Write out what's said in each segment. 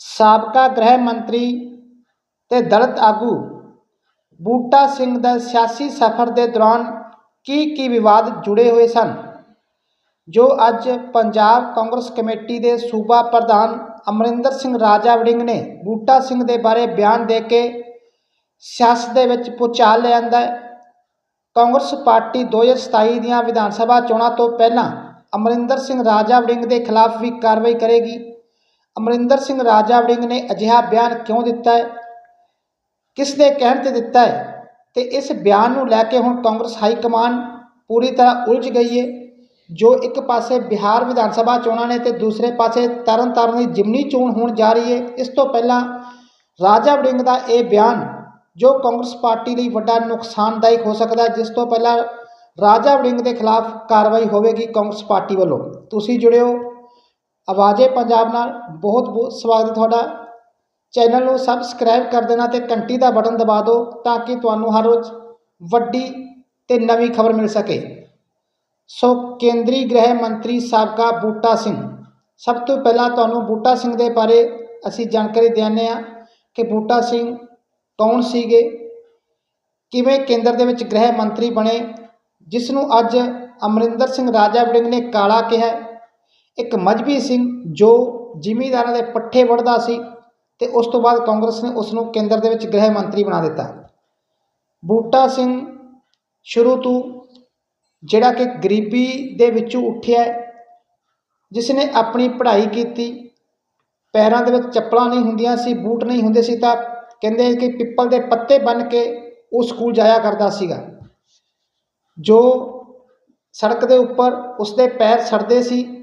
ਸਾਬਕਾ ਗ੍ਰਹਿ ਮੰਤਰੀ ਤੇ ਦਲਿਤ ਆਗੂ ਬੂਟਾ ਸਿੰਘ ਦਾ ਸਿਆਸੀ ਸਫ਼ਰ ਦੇ ਦੌਰਾਨ ਕੀ ਕੀ ਵਿਵਾਦ ਜੁੜੇ ਹੋਏ ਸਨ? ਜੋ ਅੱਜ ਪੰਜਾਬ ਕਾਂਗਰਸ ਕਮੇਟੀ ਦੇ ਸੂਬਾ ਪ੍ਰਧਾਨ ਅਮਰਿੰਦਰ ਸਿੰਘ ਰਾਜਾ ਵੜਿੰਗ ਨੇ ਬੂਟਾ ਸਿੰਘ ਦੇ ਬਾਰੇ ਬਿਆਨ ਦੇ ਕੇ ਸਿਆਸਤ ਦੇ ਵਿੱਚ ਭੂਚਾਲ ਲਿਆਂਦਾ ਕਾਂਗਰਸ ਪਾਰਟੀ 2027 ਦੀਆਂ ਵਿਧਾਨ ਸਭਾ ਚੋਣਾਂ ਤੋਂ ਪਹਿਲਾਂ ਅਮਰਿੰਦਰ ਸਿੰਘ ਰਾਜਾ ਵੜਿੰਗ ਦੇ ਖਿਲਾਫ ਵੀ ਕਾਰਵਾਈ ਕਰੇਗੀ। ਅਮਰਿੰਦਰ ਸਿੰਘ ਰਾਜਾ ਵੜਿੰਗ ਨੇ ਅਜਿਹਾ ਬਿਆਨ ਕਿਉਂ ਦਿੱਤਾ ਹੈ? ਕਿਸ ਦੇ ਕਹਿਣ ਤੇ ਦਿੱਤਾ ਹੈ? ਤੇ ਇਸ ਬਿਆਨ ਨੂੰ ਲੈ ਕੇ ਹੁਣ ਕਾਂਗਰਸ ਹਾਈ ਕਮਾਨ ਪੂਰੀ ਤਰ੍ਹਾਂ ਉਲਝ ਗਈ ਹੈ ਜੋ ਇੱਕ ਪਾਸੇ ਬਿਹਾਰ ਵਿਧਾਨ ਸਭਾ ਚੋਣਾਂ ਨੇ ਤੇ ਦੂਸਰੇ ਪਾਸੇ ਤਰਨਤਾਰਨ ਦੀ ਜਿਮਨੀ ਚੋਣ ਹੋਣ ਜਾ ਰਹੀ ਹੈ ਇਸ ਤੋਂ ਪਹਿਲਾਂ ਰਾਜਾ ਵੜਿੰਗ ਦਾ ਇਹ ਬਿਆਨ ਜੋ ਕਾਂਗਰਸ ਪਾਰਟੀ ਲਈ ਵੱਡਾ ਨੁਕਸਾਨਦਾਇਕ ਹੋ ਸਕਦਾ ਜਿਸ ਤੋਂ ਪਹਿਲਾਂ ਰਾਜਾ ਵੜਿੰਗ ਦੇ ਖਿਲਾਫ ਕਾਰਵਾਈ ਹੋਵੇਗੀ ਕਾਂਗਰਸ ਪਾਰਟੀ ਵੱਲੋਂ। ਤੁਸੀਂ ਜੁੜਿਓ ਆਵਾਜ਼ੇ ਪੰਜਾਬ ਨਾਲ, ਬਹੁਤ ਬਹੁਤ ਸਵਾਗਤ ਤੁਹਾਡਾ। ਚੈਨਲ ਨੂੰ ਸਬਸਕ੍ਰਾਈਬ ਕਰ ਦੇਣਾ ਤੇ ਘੰਟੀ ਦਾ ਬਟਨ ਦਬਾ ਦਿਓ ਤਾਂ ਕਿ ਤੁਹਾਨੂੰ ਹਰ ਰੋਜ਼ ਵੱਡੀ ਤੇ ਨਵੀਂ ਖਬਰ ਮਿਲ ਸਕੇ। ਸੋ ਕੇਂਦਰੀ ਗ੍ਰਹਿ ਮੰਤਰੀ ਸਾਬਕਾ ਬੂਟਾ ਸਿੰਘ, ਸਭ ਤੋਂ ਪਹਿਲਾਂ ਤੁਹਾਨੂੰ ਬੂਟਾ ਸਿੰਘ ਦੇ ਬਾਰੇ ਅਸੀਂ ਜਾਣਕਾਰੀ ਦਿੰਦੇ ਹਾਂ ਕਿ ਬੂਟਾ ਸਿੰਘ ਕੌਣ ਸੀਗੇ, ਕਿਵੇਂ ਕੇਂਦਰ ਦੇ ਵਿੱਚ ਗ੍ਰਹਿ ਮੰਤਰੀ ਬਣੇ ਜਿਸ ਨੂੰ ਅੱਜ ਅਮਰਿੰਦਰ ਸਿੰਘ ਰਾਜਾ ਵੜਿੰਗ ਨੇ ਕਾਲਾ ਕਿਹਾ ਇੱਕ ਮਜਬੀ ਸਿੰਘ ਜੋ ਜ਼ਿਮੀਂਦਾਰਾਂ ਦੇ ਪੱਠੇ ਵੜਦਾ ਸੀ ਤੇ ਉਸ ਤੋਂ ਬਾਅਦ ਕਾਂਗਰਸ ਨੇ ਉਸ ਨੂੰ ਕੇਂਦਰ ਦੇ ਵਿੱਚ ਗ੍ਰਹਿ ਮੰਤਰੀ ਬਣਾ ਦਿੱਤਾ। ਬੂਟਾ ਸਿੰਘ ਸ਼ੁਰੂ ਤੋਂ ਜਿਹੜਾ ਕਿ ਗਰੀਬੀ ਦੇ ਵਿੱਚੋਂ ਉੱਠਿਆ ਜਿਸ ਨੇ ਆਪਣੀ ਪੜ੍ਹਾਈ ਕੀਤੀ, ਪੈਰਾਂ ਦੇ ਵਿੱਚ ਚੱਪਲਾਂ ਨਹੀਂ ਹੁੰਦੀਆਂ ਸੀ, ਬੂਟ ਨਹੀਂ ਹੁੰਦੇ ਸੀ ਤਾਂ ਕਹਿੰਦੇ ਕਿ ਪਿੱਪਲ ਦੇ ਪੱਤੇ ਬੰਨ੍ਹ ਕੇ ਉਹ ਸਕੂਲ ਜਾਇਆ ਕਰਦਾ ਸੀਗਾ। ਜੋ ਸੜਕ ਦੇ ਉੱਪਰ ਉਸਦੇ ਪੈਰ ਸੜਦੇ ਸੀ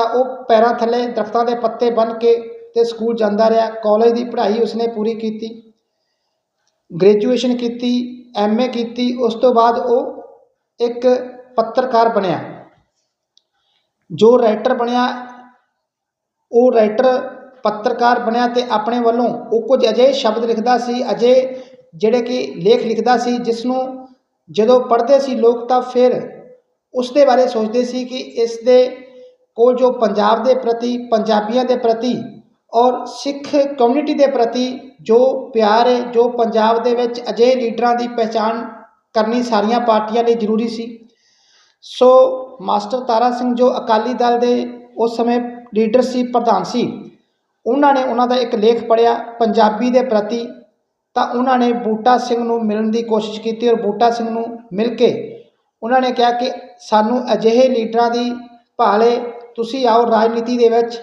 ਤਾਂ ਉਹ ਪੈਰਾਂ ਥੱਲੇ ਦਰਖਤਾਂ ਦੇ ਪੱਤੇ ਬੰਨ੍ਹ ਕੇ ਤੇ ਸਕੂਲ ਜਾਂਦਾ ਰਿਹਾ। ਕਾਲਜ ਦੀ ਪੜ੍ਹਾਈ ਉਸਨੇ ਪੂਰੀ ਕੀਤੀ। ਗ੍ਰੈਜੂਏਸ਼ਨ ਕੀਤੀ ਐਮਏ ਕੀਤੀ, ਉਸ ਤੋਂ ਬਾਅਦ ਉਹ ਇੱਕ ਪੱਤਰਕਾਰ ਬਣਿਆ। ਜੋ ਰਾਈਟਰ ਬਣਿਆ, ਉਹ ਰਾਈਟਰ, ਪੱਤਰਕਾਰ ਬਣਿਆ ਤੇ ਆਪਣੇ ਵੱਲੋਂ ਉਹ ਕੁਝ ਅਜਿਹੇ ਸ਼ਬਦ ਲਿਖਦਾ ਸੀ ਅਜੇ ਜਿਹੜੇ ਕਿ ਲੇਖ ਲਿਖਦਾ ਸੀ ਜਿਸ ਨੂੰ ਜਦੋਂ ਪੜ੍ਹਦੇ ਸੀ ਲੋਕ ਤਾਂ ਫਿਰ ਉਸ ਦੇ ਬਾਰੇ ਸੋਚਦੇ ਸੀ ਕਿ ਇਸ ਦੇ ਕੋਲ ਜੋ ਪੰਜਾਬ ਦੇ ਪ੍ਰਤੀ, ਪੰਜਾਬੀਆਂ ਦੇ ਪ੍ਰਤੀ ਔਰ ਸਿੱਖ ਕਮਿਊਨਿਟੀ ਦੇ ਪ੍ਰਤੀ ਜੋ ਪਿਆਰ ਹੈ, ਜੋ ਪੰਜਾਬ ਦੇ ਵਿੱਚ ਅਜਿਹੇ ਲੀਡਰਾਂ ਦੀ ਪਹਿਚਾਣ ਕਰਨੀ ਸਾਰੀਆਂ ਪਾਰਟੀਆਂ ਲਈ ਜ਼ਰੂਰੀ ਸੀ। ਸੋ ਮਾਸਟਰ ਤਾਰਾ ਸਿੰਘ ਜੋ ਅਕਾਲੀ ਦਲ ਦੇ ਉਸ ਸਮੇਂ ਲੀਡਰ ਸੀ, ਪ੍ਰਧਾਨ ਸੀ, ਉਹਨਾਂ ਨੇ ਉਹਨਾਂ ਦਾ ਇੱਕ ਲੇਖ ਪੜ੍ਹਿਆ, ਪੰਜਾਬੀ ਦੇ ਪ੍ਰਤੀ। ਤਾਂ ਉਹਨਾਂ ਨੇ ਬੂਟਾ ਸਿੰਘ ਨੂੰ ਮਿਲਣ ਦੀ ਕੋਸ਼ਿਸ਼ ਕੀਤੀ ਔਰ ਬੂਟਾ ਸਿੰਘ ਨੂੰ ਮਿਲ ਕੇ ਉਹਨਾਂ ਨੇ ਕਿਹਾ ਕਿ ਸਾਨੂੰ ਅਜਿਹੇ ਲੀਡਰਾਂ ਦੀ ਭਾਲੇ ਤੁਸੀਂ ਆਓ ਰਾਜਨੀਤੀ ਦੇ ਵਿੱਚ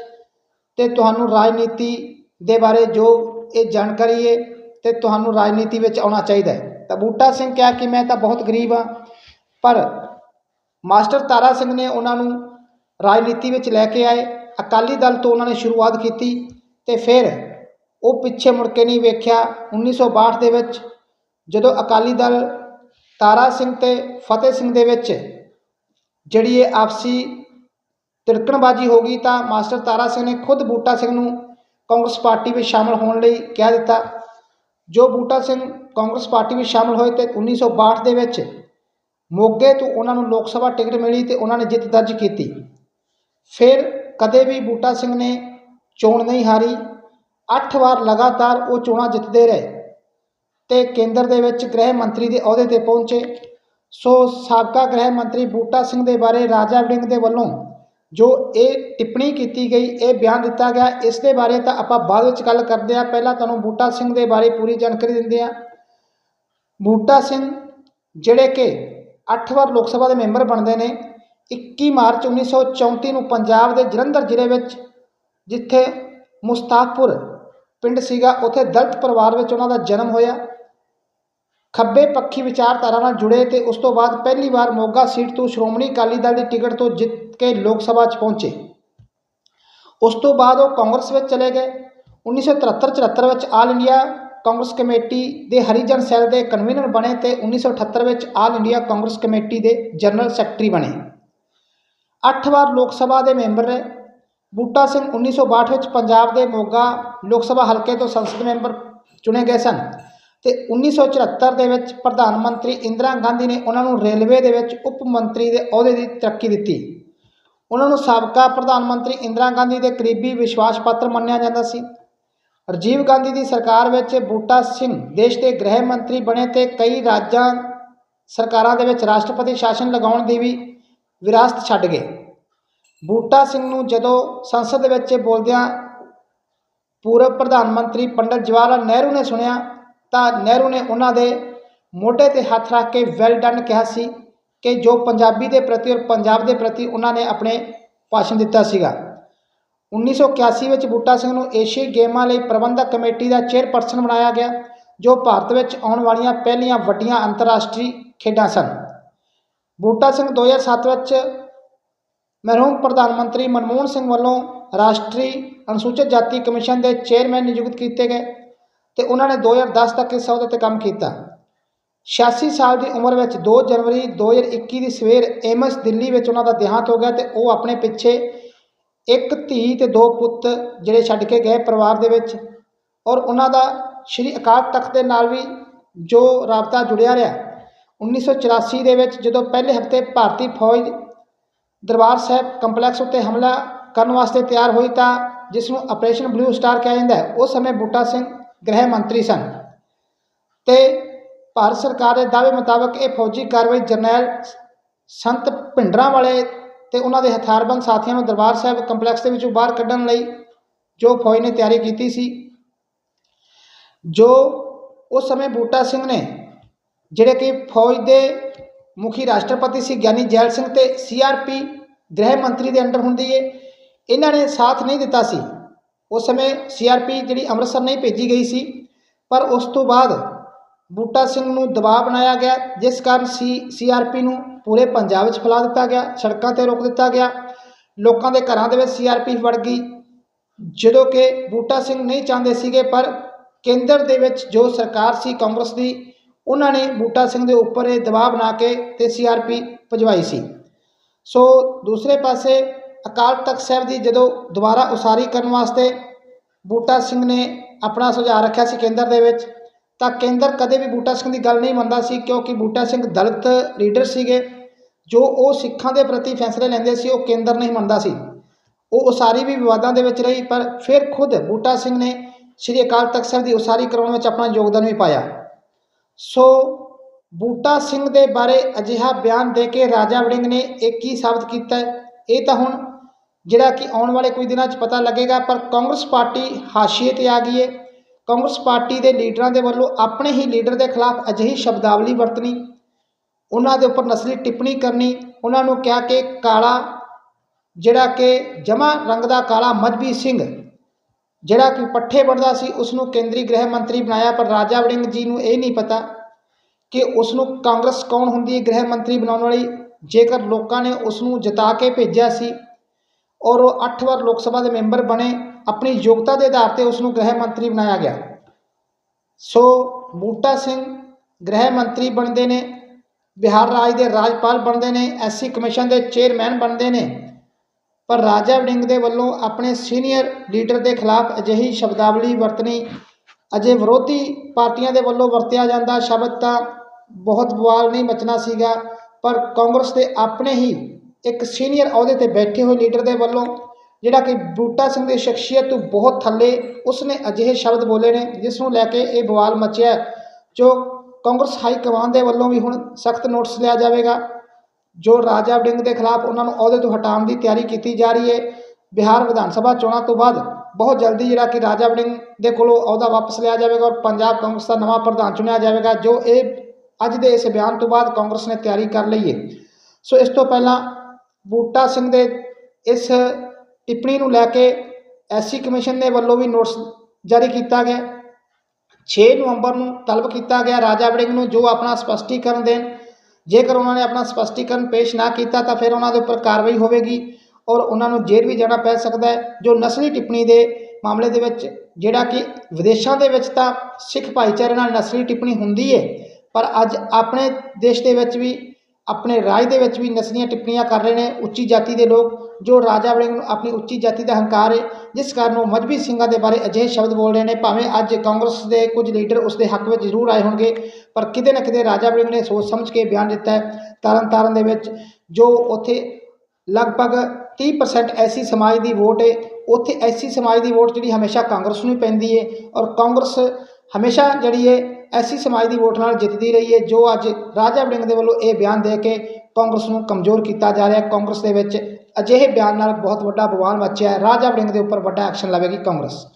ਤੇ ਤੁਹਾਨੂੰ ਰਾਜਨੀਤੀ ਦੇ ਬਾਰੇ ਜੋ ਇਹ ਜਾਣਕਾਰੀ ਹੈ ਤੇ ਤੁਹਾਨੂੰ ਰਾਜਨੀਤੀ ਵਿੱਚ ਆਉਣਾ ਚਾਹੀਦਾ ਹੈ। ਤਾਂ ਬੂਟਾ ਸਿੰਘ ਕਿਹਾ ਕਿ ਮੈਂ ਤਾਂ ਬਹੁਤ ਗਰੀਬ ਹਾਂ, ਪਰ ਮਾਸਟਰ ਤਾਰਾ ਸਿੰਘ ਨੇ ਉਹਨਾਂ ਨੂੰ ਰਾਜਨੀਤੀ ਵਿੱਚ ਲੈ ਕੇ ਆਏ। ਅਕਾਲੀ ਦਲ ਤੋਂ ਉਹਨਾਂ ਨੇ ਸ਼ੁਰੂਆਤ ਕੀਤੀ ਤੇ ਫਿਰ ਉਹ ਪਿੱਛੇ ਮੁੜ ਕੇ ਨਹੀਂ ਵੇਖਿਆ। 1962 ਦੇ ਵਿੱਚ ਜਦੋਂ ਅਕਾਲੀ ਦਲ ਤਾਰਾ ਸਿੰਘ ਤੇ ਫਤਿਹ ਸਿੰਘ ਦੇ ਵਿੱਚ ਜਿਹੜੀ ਇਹ ਆਪਸੀ ਤਿਰਕਣਬਾਜ਼ੀ ਹੋ ਗਈ ਤਾਂ ਮਾਸਟਰ ਤਾਰਾ ਸਿੰਘ ਨੇ ਖੁਦ ਬੂਟਾ ਸਿੰਘ ਨੂੰ ਕਾਂਗਰਸ ਪਾਰਟੀ ਵਿੱਚ ਸ਼ਾਮਲ ਹੋਣ ਲਈ ਕਹਿ ਦਿੱਤਾ। ਜੋ ਬੂਟਾ ਸਿੰਘ ਕਾਂਗਰਸ ਪਾਰਟੀ ਵਿੱਚ ਸ਼ਾਮਲ ਹੋਏ ਤੇ 1962 ਦੇ ਵਿੱਚ ਮੋਗੇ ਤੋਂ ਉਹਨਾਂ ਨੂੰ ਲੋਕ ਸਭਾ ਟਿਕਟ ਮਿਲੀ ਤੇ ਉਹਨਾਂ ਨੇ ਜਿੱਤ ਦਰਜ ਕੀਤੀ। ਫਿਰ ਕਦੇ ਵੀ ਬੂਟਾ ਸਿੰਘ ਨੇ ਚੋਣ ਨਹੀਂ ਹਾਰੀ। 8 ਵਾਰ ਲਗਾਤਾਰ ਉਹ ਚੋਣਾਂ ਜਿੱਤਦੇ ਰਹੇ ਤੇ ਕੇਂਦਰ ਦੇ ਵਿੱਚ ਗ੍ਰਹਿ ਮੰਤਰੀ ਦੇ ਅਹੁਦੇ ਤੇ ਪਹੁੰਚੇ। ਸੋ ਸਾਬਕਾ ਗ੍ਰਹਿ ਮੰਤਰੀ ਬੂਟਾ ਸਿੰਘ ਦੇ ਬਾਰੇ ਰਾਜਾ ਵੜਿੰਗ ਦੇ ਵੱਲੋਂ ਜੋ ਇਹ ਟਿੱਪਣੀ ਕੀਤੀ ਗਈ, ਇਹ ਬਿਆਨ ਦਿੱਤਾ ਗਿਆ। ਇਸ ਦੇ ਬਾਰੇ ਤਾਂ ਆਪਾਂ ਬਾਅਦ ਵਿੱਚ ਗੱਲ ਕਰਦੇ ਹਾਂ। ਪਹਿਲਾਂ ਤੁਹਾਨੂੰ ਬੂਟਾ ਸਿੰਘ ਦੇ ਬਾਰੇ ਪੂਰੀ ਜਾਣਕਾਰੀ ਦਿੰਦੇ ਹਾਂ। ਬੂਟਾ ਸਿੰਘ ਜਿਹੜੇ ਕਿ 8 ਵਾਰ ਲੋਕ ਸਭਾ ਦੇ ਮੈਂਬਰ ਬਣਦੇ ਨੇ 21 ਮਾਰਚ 1934 ਨੂੰ ਪੰਜਾਬ ਦੇ ਜਲੰਧਰ ਜ਼ਿਲ੍ਹੇ ਵਿੱਚ, ਜਿੱਥੇ ਮੁਸਤਾਕਪੁਰ ਪਿੰਡ ਸੀਗਾ, ਉੱਥੇ ਦਲਿਤ ਪਰਿਵਾਰ ਵਿੱਚ ਉਹਨਾਂ ਦਾ ਜਨਮ ਹੋਇਆ। ਖੱਬੇ ਪੱਖੀ ਵਿਚਾਰਧਾਰਾ ਨਾਲ ਜੁੜੇ ਤੇ ਉਸ ਤੋਂ ਬਾਅਦ ਪਹਿਲੀ ਵਾਰ ਮੋਗਾ ਸੀਟ ਤੋਂ ਸ਼੍ਰੋਮਣੀ ਅਕਾਲੀ ਦਲ ਦੀ ਟਿਕਟ ਤੋਂ ਜਿੱਤ ਕੇ ਲੋਕ ਸਭਾ 'ਚ ਪਹੁੰਚੇ। ਉਸ ਤੋਂ ਬਾਅਦ ਉਹ ਕਾਂਗਰਸ ਵਿੱਚ ਚਲੇ ਗਏ। 1973-74 ਵਿੱਚ ਆਲ ਇੰਡੀਆ ਕਾਂਗਰਸ ਕਮੇਟੀ ਦੇ ਹਰੀਜਨ ਸੈੱਲ ਦੇ ਕਨਵੀਨਰ ਬਣੇ ਤੇ 1978 ਵਿੱਚ ਆਲ ਇੰਡੀਆ ਕਾਂਗਰਸ ਕਮੇਟੀ ਦੇ ਜਨਰਲ ਸੈਕਟਰੀ ਬਣੇ। ਅੱਠ ਵਾਰ ਲੋਕ ਸਭਾ ਦੇ ਮੈਂਬਰ ਰਹੇ। ਬੂਟਾ ਸਿੰਘ 1962 ਵਿੱਚ ਪੰਜਾਬ ਦੇ ਮੋਗਾ ਲੋਕ ਸਭਾ ਹਲਕੇ ਤੋਂ ਸੰਸਦ ਮੈਂਬਰ ਚੁਣੇ ਗਏ ਸਨ। ਤੇ 1974 ਦੇ ਵਿੱਚ ਪ੍ਰਧਾਨ ਮੰਤਰੀ ਇੰਦਰਾ ਗਾਂਧੀ ਨੇ ਉਹਨਾਂ ਨੂੰ ਰੇਲਵੇ ਦੇ ਵਿੱਚ ਉਪ ਮੰਤਰੀ ਦੇ ਅਹੁਦੇ ਦੀ ਤਰੱਕੀ ਦਿੱਤੀ। ਉਹਨਾਂ ਨੂੰ ਸਾਬਕਾ ਪ੍ਰਧਾਨ ਮੰਤਰੀ ਇੰਦਰਾ ਗਾਂਧੀ ਦੇ ਕਰੀਬੀ ਵਿਸ਼ਵਾਸ ਪਾਤਰ ਮੰਨਿਆ ਜਾਂਦਾ ਸੀ। ਰਾਜੀਵ ਗਾਂਧੀ ਦੀ ਸਰਕਾਰ ਵਿੱਚ ਬੂਟਾ ਸਿੰਘ ਦੇਸ਼ ਦੇ ਗ੍ਰਹਿ ਮੰਤਰੀ ਬਣੇ ਤੇ ਕਈ ਰਾਜਾਂ, ਸਰਕਾਰਾਂ ਦੇ ਵਿੱਚ ਰਾਸ਼ਟਰਪਤੀ ਸ਼ਾਸਨ ਲਗਾਉਣ ਦੀ ਵੀ ਵਿਰਾਸਤ ਛੱਡ ਗਏ। ਬੂਟਾ ਸਿੰਘ ਨੂੰ ਜਦੋਂ ਸੰਸਦ ਵਿੱਚ ਬੋਲਦਿਆਂ ਪੂਰਬ ਪ੍ਰਧਾਨ ਮੰਤਰੀ ਪੰਡਤ ਜਵਾਹਰ ਲਾਲ ਨਹਿਰੂ ਨੇ ਸੁਣਿਆ ਤਾਂ ਨਹਿਰੂ ਨੇ ਉਹਨਾਂ ਦੇ ਮੋਢੇ ਤੇ ਹੱਥ ਰੱਖ ਕੇ ਵੈਲ ਡਨ ਕਿਹਾ ਸੀ ਕਿ ਜੋ ਪੰਜਾਬੀ ਦੇ ਪ੍ਰਤੀ ਔਰ ਪੰਜਾਬ ਦੇ ਪ੍ਰਤੀ ਉਹਨਾਂ ਨੇ ਆਪਣੇ ਭਾਸ਼ਣ ਦਿੱਤਾ ਸੀਗਾ। 1981 ਵਿੱਚ ਬੂਟਾ ਸਿੰਘ ਨੂੰ ਏਸ਼ੀਆਈ ਗੇਮਾਂ ਲਈ ਪ੍ਰਬੰਧਕ ਕਮੇਟੀ ਦਾ ਚੇਅਰਪਰਸਨ ਬਣਾਇਆ ਗਿਆ, ਜੋ ਭਾਰਤ ਵਿੱਚ ਆਉਣ ਵਾਲੀਆਂ ਪਹਿਲੀਆਂ ਵੱਡੀਆਂ ਅੰਤਰਰਾਸ਼ਟਰੀ ਖੇਡਾਂ ਸਨ। ਬੂਟਾ ਸਿੰਘ 2007 ਵਿੱਚ ਮਰਹੂਮ ਪ੍ਰਧਾਨ ਮੰਤਰੀ ਮਨਮੋਹਨ ਸਿੰਘ ਵੱਲੋਂ ਰਾਸ਼ਟਰੀ ਅਨੁਸੂਚਿਤ ਜਾਤੀ ਕਮਿਸ਼ਨ ਦੇ ਚੇਅਰਮੈਨ ਨਿਯੁਕਤ ਕੀਤੇ ਗਏ। ਤੇ ਉਹਨਾਂ ਨੇ 2010 ਤੱਕ ਇਸ ਅਹੁਦੇ ਤੇ ਕੰਮ ਕੀਤਾ। 86 ਸਾਲ ਦੀ ਉਮਰ ਵਿੱਚ 2 ਜਨਵਰੀ 2021 ਦੀ ਸਵੇਰ ਏਮਸ ਦਿੱਲੀ ਵਿੱਚ ਉਹਨਾਂ ਦਾ ਦੇਹਾਂਤ ਹੋ ਗਿਆ ਤੇ ਉਹ ਆਪਣੇ ਪਿੱਛੇ ਇੱਕ ਧੀ ਤੇ ਦੋ ਪੁੱਤ ਜਿਹੜੇ ਛੱਡ ਕੇ ਗਏ ਪਰਿਵਾਰ ਦੇ ਵਿੱਚ ਔਰ ਉਹਨਾਂ ਦਾ ਸ਼੍ਰੀ ਅਕਾਲ ਤਖਤ ਦੇ ਨਾਲ ਵੀ ਜੋ ਰਾਬਤਾ ਜੁੜਿਆ ਰਿਹਾ। 1984 ਦੇ ਵਿੱਚ ਜਦੋਂ ਪਹਿਲੇ ਹਫ਼ਤੇ ਭਾਰਤੀ ਫੌਜ ਦਰਬਾਰ ਸਾਹਿਬ ਕੰਪਲੈਕਸ ਉੱਤੇ ਹਮਲਾ ਕਰਨ ਵਾਸਤੇ ਤਿਆਰ ਹੋਈ ਤਾਂ ਜਿਸ ਨੂੰ ਆਪਰੇਸ਼ਨ ਬਲੂ ਸਟਾਰ ਕਿਹਾ ਜਾਂਦਾ ਹੈ, ਉਸ ਸਮੇਂ ਬੂਟਾ ਸਿੰਘ ਗ੍ਰਹਿ ਮੰਤਰੀ ਸਨ। ਤੇ ਭਾਰਤ ਸਰਕਾਰ ਦੇ ਦਾਅਵੇ ਮੁਤਾਬਕ ਇਹ ਫੌਜੀ ਕਾਰਵਾਈ ਜਰਨੈਲ ਸੰਤ ਭਿੰਡਰਾਂ ਵਾਲੇ ਤੇ ਉਹਨਾਂ ਦੇ ਹਥਿਆਰਬੰਦ ਸਾਥੀਆਂ ਨੂੰ ਦਰਬਾਰ ਸਾਹਿਬ ਕੰਪਲੈਕਸ ਦੇ ਵਿੱਚੋਂ ਬਾਹਰ ਕੱਢਣ ਲਈ ਜੋ ਫੌਜ ਨੇ ਤਿਆਰੀ ਕੀਤੀ ਸੀ, ਜੋ ਉਸ ਸਮੇਂ ਬੂਟਾ ਸਿੰਘ ਨੇ, ਜਿਹੜੇ ਕਿ ਫੌਜ ਦੇ ਮੁਖੀ ਰਾਸ਼ਟਰਪਤੀ ਸੀ ਗਿਆਨੀ ਜੈਲ ਸਿੰਘ ਤੇ ਸੀਆਰਪੀ ਗ੍ਰਹਿ ਮੰਤਰੀ ਦੇ ਅੰਡਰ ਹੁੰਦੀ ਏ, ਇਹਨਾਂ ਨੇ ਸਾਥ ਨਹੀਂ ਦਿੱਤਾ ਸੀ। ਉਸ ਸਮੇਂ ਸੀਆਰਪੀ ਜਿਹੜੀ ਅੰਮ੍ਰਿਤਸਰ ਨਹੀਂ ਭੇਜੀ ਗਈ ਸੀ, ਪਰ ਉਸ ਤੋਂ ਬਾਅਦ ਬੂਟਾ ਸਿੰਘ ਨੂੰ ਦਬਾਅ ਬਣਾਇਆ ਗਿਆ, ਜਿਸ ਕਾਰਨ ਸੀ ਸੀਆਰਪੀ ਨੂੰ ਪੂਰੇ ਪੰਜਾਬ ਵਿੱਚ ਫੈਲਾ ਦਿੱਤਾ ਗਿਆ, ਸੜਕਾਂ ਤੇ ਰੋਕ ਦਿੱਤਾ ਗਿਆ, ਲੋਕਾਂ ਦੇ ਘਰਾਂ ਦੇ ਵਿੱਚ ਸੀਆਰਪੀ ਵੜ ਗਈ। ਜਦੋਂ ਕਿ ਬੂਟਾ ਸਿੰਘ ਨਹੀਂ ਚਾਹੁੰਦੇ ਸੀਗੇ, ਪਰ ਕੇਂਦਰ ਦੇ ਵਿੱਚ ਜੋ ਸਰਕਾਰ ਸੀ ਕਾਂਗਰਸ ਦੀ, ਉਹਨਾਂ ਨੇ ਬੂਟਾ ਸਿੰਘ ਦੇ ਉੱਪਰ ਇਹ ਦਬਾਅ ਬਣਾ ਕੇ ਤੇ ਸੀਆਰਪੀ ਭਜਵਾਈ ਸੀ। ਸੋ ਦੂਸਰੇ ਪਾਸੇ ਅਕਾਲ ਤਖਤ ਸਾਹਿਬ ਦੀ ਜਦੋਂ ਦੁਬਾਰਾ ਉਸਾਰੀ ਕਰਨ ਵਾਸਤੇ ਬੂਟਾ ਸਿੰਘ ਨੇ ਆਪਣਾ ਸੁਝਾਅ ਰੱਖਿਆ ਸੀ ਕੇਂਦਰ ਦੇ ਵਿੱਚ, ਤਾਂ ਕੇਂਦਰ ਕਦੇ ਵੀ ਬੂਟਾ ਸਿੰਘ ਦੀ ਗੱਲ ਨਹੀਂ ਮੰਨਦਾ ਸੀ ਕਿਉਂਕਿ ਬੂਟਾ ਸਿੰਘ ਦਲਿਤ ਲੀਡਰ ਸੀਗੇ, ਜੋ ਉਹ ਸਿੱਖਾਂ ਦੇ ਪ੍ਰਤੀ ਫੈਸਲੇ ਲੈਂਦੇ ਸੀ, ਉਹ ਕੇਂਦਰ ਨਹੀਂ ਮੰਨਦਾ ਸੀ। ਉਹ ਉਸਾਰੀ ਵੀ ਵਿਵਾਦਾਂ ਦੇ ਵਿੱਚ ਰਹੀ, ਪਰ ਫਿਰ ਖੁਦ ਬੂਟਾ ਸਿੰਘ ਨੇ ਸ੍ਰੀ ਅਕਾਲ ਤਖਤ ਸਾਹਿਬ ਦੀ ਉਸਾਰੀ ਕਰਾਉਣ ਵਿੱਚ ਆਪਣਾ ਯੋਗਦਾਨ ਵੀ ਪਾਇਆ। ਸੋ ਬੂਟਾ ਸਿੰਘ ਦੇ ਬਾਰੇ ਅਜਿਹਾ ਬਿਆਨ ਦੇ ਕੇ ਰਾਜਾ ਵੜਿੰਗ ਨੇ ਇੱਕ ਹੀ ਸਾਬਤ ਕੀਤਾ ਇਹ ਤਾਂ ਹੁਣ ਜਿਹੜਾ ਕਿ ਆਉਣ ਵਾਲੇ ਕੁਝ ਦਿਨਾਂ 'ਚ ਪਤਾ ਲੱਗੇਗਾ, ਪਰ ਕਾਂਗਰਸ ਪਾਰਟੀ ਹਾਸ਼ੀਏ ਤੇ ਆ ਗਈ ਹੈ ਕਾਂਗਰਸ ਪਾਰਟੀ ਦੇ ਲੀਡਰਾਂ ਦੇ ਵੱਲੋਂ ਆਪਣੇ ਹੀ ਲੀਡਰ ਦੇ ਖਿਲਾਫ ਅਜਿਹੀ ਸ਼ਬਦਾਵਲੀ ਵਰਤਣੀ, ਉਹਨਾਂ ਦੇ ਉੱਪਰ ਨਸਲੀ ਟਿੱਪਣੀ ਕਰਨੀ, ਉਹਨਾਂ ਨੂੰ ਕਿਹਾ ਕਿ ਕਾਲਾ, ਜਿਹੜਾ ਕਿ ਜਮਾ ਰੰਗ ਦਾ ਕਾਲਾ ਮਜਬੀ ਸਿੰਘ, ਜਿਹੜਾ ਕਿ ਪੱਠੇ ਵੜਦਾ ਸੀ ਉਸ ਨੂੰ ਕੇਂਦਰੀ ਗ੍ਰਹਿ ਮੰਤਰੀ ਬਣਾਇਆ, ਪਰ ਰਾਜਾ ਵੜਿੰਗ ਜੀ ਨੂੰ ਇਹ ਨਹੀਂ ਪਤਾ ਕਿ ਉਸ ਨੂੰ ਕਾਂਗਰਸ ਕੌਣ ਹੁੰਦੀ ਹੈ ਗ੍ਰਹਿ ਮੰਤਰੀ ਬਣਾਉਣ ਵਾਲੀ। ਜੇਕਰ ਲੋਕਾਂ ਨੇ ਉਸ ਨੂੰ ਜਿਤਾ ਕੇ ਭੇਜਿਆ ਸੀ ਔਰ ਉਹ 8 ਵਾਰ ਲੋਕ ਸਭਾ ਦੇ ਮੈਂਬਰ ਬਣੇ, ਆਪਣੀ ਯੋਗਤਾ ਦੇ ਆਧਾਰ ਤੇ ਉਸ ਨੂੰ ਗ੍ਰਹਿ ਮੰਤਰੀ ਬਣਾਇਆ ਗਿਆ। ਸੋ ਬੂਟਾ ਸਿੰਘ ਗ੍ਰਹਿ ਮੰਤਰੀ ਬਣਦੇ ਨੇ, ਬਿਹਾਰ ਰਾਜ ਦੇ ਰਾਜਪਾਲ ਬਣਦੇ ਨੇ ਐਸਸੀ ਕਮਿਸ਼ਨ ਦੇ ਚੇਅਰਮੈਨ ਬਣਦੇ ਨੇ, ਪਰ ਰਾਜਾ ਵੜਿੰਗ ਦੇ ਵੱਲੋਂ ਆਪਣੇ ਸੀਨੀਅਰ ਲੀਡਰ ਦੇ ਖਿਲਾਫ ਅਜਿਹੀ ਸ਼ਬਦਾਵਲੀ ਵਰਤਣੀ, ਅਜੇ ਵਿਰੋਧੀ ਪਾਰਟੀਆਂ ਦੇ ਵੱਲੋਂ ਵਰਤਿਆ ਜਾਂਦਾ ਸ਼ਬਦ ਤਾਂ ਬਹੁਤ ਬਵਾਲ ਨਹੀਂ ਮਚਣਾ ਸੀਗਾ। ਪਰ ਕਾਂਗਰਸ ਦੇ ਆਪਣੇ ਹੀ ਇੱਕ ਸੀਨੀਅਰ ਅਹੁਦੇ ਤੇ ਬੈਠੇ ਹੋਏ ਲੀਡਰ ਦੇ ਵੱਲੋਂ ਜਿਹੜਾ ਕਿ ਬੂਟਾ ਸਿੰਘ ਦੀ ਸ਼ਖਸੀਅਤ ਤੋਂ ਬਹੁਤ ਥੱਲੇ ਉਸਨੇ ਅਜਿਹੇ ਸ਼ਬਦ ਬੋਲੇ ਨੇ, ਜਿਸ ਨੂੰ ਲੈ ਕੇ ਇਹ ਬਵਾਲ ਮਚਿਆ ਜੋ ਕਾਂਗਰਸ ਹਾਈ ਕਮਾਨ ਦੇ ਵੱਲੋਂ ਵੀ ਹੁਣ ਸਖਤ ਨੋਟਿਸ ਲਿਆ ਜਾਵੇਗਾ, ਜੋ ਰਾਜਾ ਵੜਿੰਗ ਦੇ ਖਿਲਾਫ ਉਹਨਾਂ ਨੂੰ ਅਹੁਦੇ ਤੋਂ ਹਟਾਉਣ ਦੀ ਤਿਆਰੀ ਕੀਤੀ ਜਾ ਰਹੀ ਹੈ। ਬਿਹਾਰ ਵਿਧਾਨ ਸਭਾ ਚੋਣਾਂ ਤੋਂ ਬਾਅਦ ਬਹੁਤ ਜਲਦੀ ਜਿਹੜਾ ਕਿ ਰਾਜਾ ਵੜਿੰਗ ਦੇ ਕੋਲੋਂ ਅਹੁਦਾ ਵਾਪਸ ਲਿਆ ਜਾਵੇਗਾ ਔਰ ਪੰਜਾਬ ਕਾਂਗਰਸ ਦਾ ਨਵਾਂ ਪ੍ਰਧਾਨ ਚੁਣਿਆ ਜਾਵੇਗਾ, ਜੋ ਇਹ ਅੱਜ ਦੇ ਇਸ ਬਿਆਨ ਤੋਂ ਬਾਅਦ ਕਾਂਗਰਸ ਨੇ ਤਿਆਰੀ ਕਰ ਲਈ ਹੈ ਸੋ ਇਸ ਤੋਂ ਪਹਿਲਾਂ ਬੂਟਾ ਸਿੰਘ ਦੇ ਇਸ ਟਿੱਪਣੀ ਨੂੰ ਲੈ ਕੇ ਐਸਸੀ ਕਮਿਸ਼ਨ ਦੇ ਵੱਲੋਂ ਵੀ ਨੋਟਿਸ ਜਾਰੀ ਕੀਤਾ ਗਿਆ। 6 ਨਵੰਬਰ ਨੂੰ ਤਲਬ ਕੀਤਾ ਗਿਆ। ਰਾਜਾ ਵੜਿੰਗ ਨੂੰ ਜੋ ਆਪਣਾ ਸਪਸ਼ਟੀਕਰਨ ਦੇਣ, ਜੇਕਰ ਉਹਨਾਂ ਨੇ ਆਪਣਾ ਸਪਸ਼ਟੀਕਰਨ ਪੇਸ਼ ਨਾ ਕੀਤਾ ਤਾਂ ਫਿਰ ਉਹਨਾਂ ਦੇ ਉੱਪਰ ਕਾਰਵਾਈ ਹੋਵੇਗੀ ਔਰ ਉਹਨਾਂ ਨੂੰ ਜੇਲ੍ਹ ਵੀ ਜਾਣਾ ਪੈ ਸਕਦਾ ਹੈ, ਜੋ ਨਸਲੀ ਟਿੱਪਣੀ ਦੇ ਮਾਮਲੇ ਦੇ ਵਿੱਚ ਜਿਹੜਾ ਕਿ ਵਿਦੇਸ਼ਾਂ ਦੇ ਵਿੱਚ ਤਾਂ ਸਿੱਖ ਭਾਈਚਾਰੇ ਨਾਲ ਨਸਲੀ ਟਿੱਪਣੀ ਹੁੰਦੀ ਹੈ ਪਰ ਅੱਜ ਆਪਣੇ ਦੇਸ਼ ਦੇ ਵਿੱਚ ਵੀ, ਆਪਣੇ ਰਾਜ ਦੇ ਵਿੱਚ ਵੀ ਨਸਲੀਆਂ ਟਿੱਪਣੀਆਂ ਕਰ ਰਹੇ ਨੇ ਉੱਚੀ ਜਾਤੀ ਦੇ ਲੋਕ, ਜੋ ਰਾਜਾ ਵੜਿੰਗ ਨੂੰ ਆਪਣੀ ਉੱਚੀ ਜਾਤੀ ਦਾ ਹੰਕਾਰ ਹੈ ਜਿਸ ਕਾਰਨ ਉਹ ਮਜਬੀ ਸਿੰਘਾਂ ਦੇ ਬਾਰੇ ਅਜਿਹੇ ਸ਼ਬਦ ਬੋਲ ਰਹੇ ਨੇ, ਭਾਵੇਂ ਅੱਜ ਕਾਂਗਰਸ ਦੇ ਕੁਝ ਲੀਡਰ ਉਸ ਦੇ ਹੱਕ ਵਿੱਚ ਜ਼ਰੂਰ ਆਏ ਹੋਣਗੇ, ਪਰ ਕਿਤੇ ਨਾ ਕਿਤੇ ਰਾਜਾ ਵੜਿੰਗ ਨੇ ਸੋਚ ਸਮਝ ਕੇ ਬਿਆਨ ਦਿੱਤਾ ਹੈ। ਤਰਨ ਤਾਰਨ ਦੇ ਵਿੱਚ ਜੋ ਉੱਥੇ ਲਗਭਗ 30% ਐਸੀ ਸਮਾਜ ਦੀ ਵੋਟ ਹੈ ਉੱਥੇ ਐਸੀ ਸਮਾਜ ਦੀ ਵੋਟ ਜਿਹੜੀ ਹਮੇਸ਼ਾ ਕਾਂਗਰਸ ਨੂੰ ਹੀ ਪੈਂਦੀ ਹੈ ਔਰ ਕਾਂਗਰਸ ਹਮੇਸ਼ਾ ਜਿਹੜੀ ਹੈ ਐਸੀ ਸਮਾਜ ਦੀ ਵੋਟ ਨਾਲ ਜਿੱਤਦੀ ਰਹੀ ਹੈ, ਜੋ ਅੱਜ ਰਾਜਾ ਵੜਿੰਗ ਦੇ ਵੱਲੋਂ ਇਹ ਬਿਆਨ ਦੇ ਕੇ ਕਾਂਗਰਸ ਨੂੰ ਕਮਜ਼ੋਰ ਕੀਤਾ ਜਾ ਰਿਹਾ ਹੈ। ਕਾਂਗਰਸ ਦੇ ਵਿੱਚ ਅਜਿਹੇ ਬਿਆਨ ਨਾਲ ਬਹੁਤ ਵੱਡਾ ਬਵਾਲ ਮੱਚਿਆ ਹੈ। ਰਾਜਾ ਵੜਿੰਗ ਦੇ ਉੱਪਰ ਵੱਡਾ ਐਕਸ਼ਨ ਲਵੇਗੀ ਕਾਂਗਰਸ।